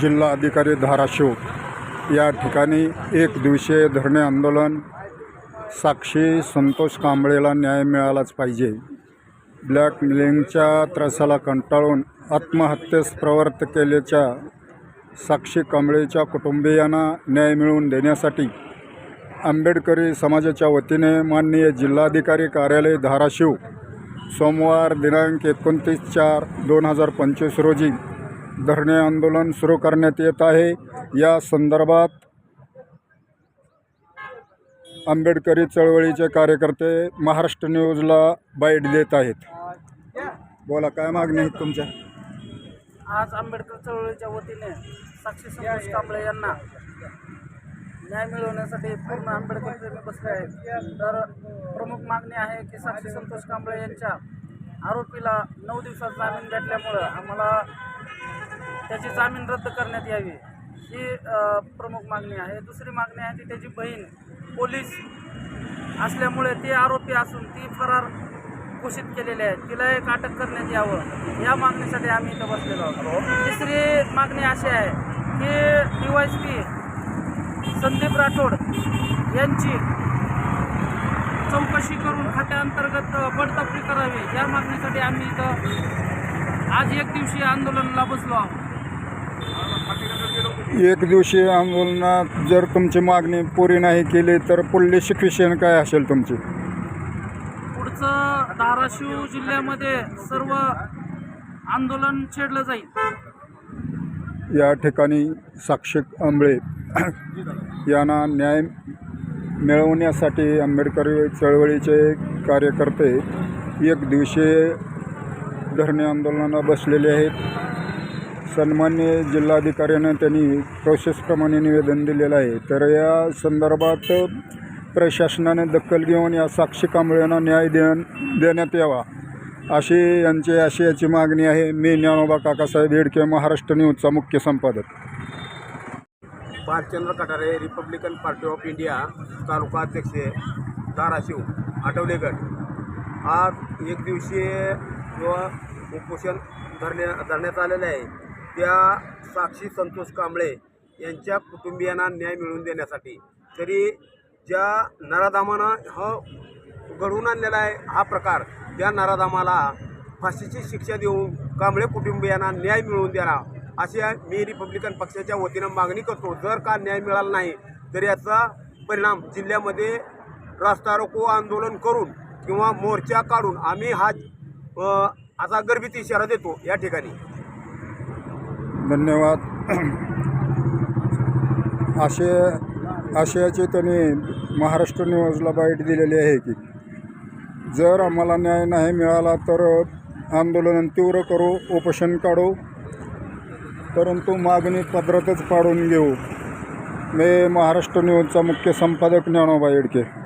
जिल्हा अधिकारी धाराशिव. या ठिकाणी एक दिवसीय धरणे आंदोलन साक्षी संतोष कांबळेला न्याय मिळालाच पाहिजे. ब्लॅकमेलिंगच्या त्रासाला कंटाळून आत्महत्येस प्रवर्त केल्याच्या साक्षी कांबळेच्या कुटुंबियांना न्याय मिळवून देण्यासाठी आंबेडकरी समाजाच्या वतीने माननीय जिल्हाधिकारी कार्यालय धाराशिव सोमवार दिनांक एकोणतीस चार दोन हजार पंचवीस रोजी धरणे आंदोलन सुरू करण्यात येत आहे. या संदर्भात आंबेडकरी चळवळीचे कार्यकर्ते महाराष्ट्र न्यूजला बाईट देत आहेत. बोला काय मागणी आहेत तुमच्या? आज आंबेडकर चळवळीच्या वतीने साक्षी संतोष कांबळे यांना न्याय मिळवण्यासाठी पूर्ण आंबेडकर प्रेमी बसले आहेत. तर प्रमुख मागणी आहे की साक्षी संतोष कांबळे यांच्या आरोपीला नऊ दिवसात जामीन भेटल्यामुळं आम्हाला त्याची जामीन रद्द करण्यात यावी ही प्रमुख मागणी आहे. दुसरी मागणी आहे की त्याची बहीण पोलीस असल्यामुळे ते आरोपी असून ती फरार घोषित केलेले आहेत तिला एक अटक करण्यात यावं या मागणीसाठी आम्ही इथं बसलेलो आहोत. तिसरी मागणी अशी आहे की D Y P Sandeep Rathod यांची चौकशी करून खात्याअंतर्गत बडतफी करावी. या मागणीसाठी आम्ही इथं आज एक दिवसीय आंदोलनाला बसलो आहोत. एक दिवशी आंदोलनात जर तुमची मागणी पुरी नाही केली तर पुढली शिक्षण काय असेल तुमची? पुढचं धाराशिव जिल्ह्यामध्ये सर्व आंदोलन छेडलं जाईल. या ठिकाणी साक्षी आंबळे यांना न्याय मिळवण्यासाठी आंबेडकरी चळवळीचे कार्यकर्ते एक दिवशीय धरणे आंदोलनाला बसलेले आहेत. सन्मान्य जिल्हाधिकाऱ्यांना त्यांनी प्रोसेसप्रमाणे निवेदन दिलेलं आहे. तर या संदर्भात प्रशासनाने दखल घेऊन या साक्षी कांबळेंना न्याय देण देण्यात यावा अशी यांची आशयाची मागणी आहे. मी ज्ञानोबा काकासाहेब हेडके महाराष्ट्र न्यूजचा मुख्य संपादक. Bhalchandra Katare Republican Party of India taluka अध्यक्ष धाराशिव आठवलेगड. आज एक दिवसीय किंवा उपोषण धरण्या धरण्यात आलेलं आहे त्या साक्षी संतोष कांबळे यांच्या कुटुंबियांना न्याय मिळवून देण्यासाठी. तरी ज्या नराधामानं हा घडवून आणलेला आहे हा प्रकार त्या नराधामाला फाशीची शिक्षा देऊन कांबळे कुटुंबियांना न्याय मिळवून द्यावा अशी मी रिपब्लिकन पक्षाच्या वतीनं मागणी करतो. जर का न्याय मिळाला नाही तर याचा परिणाम जिल्ह्यामध्ये रास्ता रोको आंदोलन करून किंवा मोर्चा काढून आम्ही हा असा गर्भित इशारा देतो या ठिकाणी. धन्यवाद. आशय आशयाचे त्यांनी महाराष्ट्र न्यूजला बाईट दिलेली आहे की जर आम्हाला न्याय नाही मिळाला तर आंदोलन तीव्र करू उपोषण काढू परंतु मागणी पत्रातच पाडून घेऊ. मी महाराष्ट्र न्यूजचा मुख्य संपादक ज्ञानोबा येडके.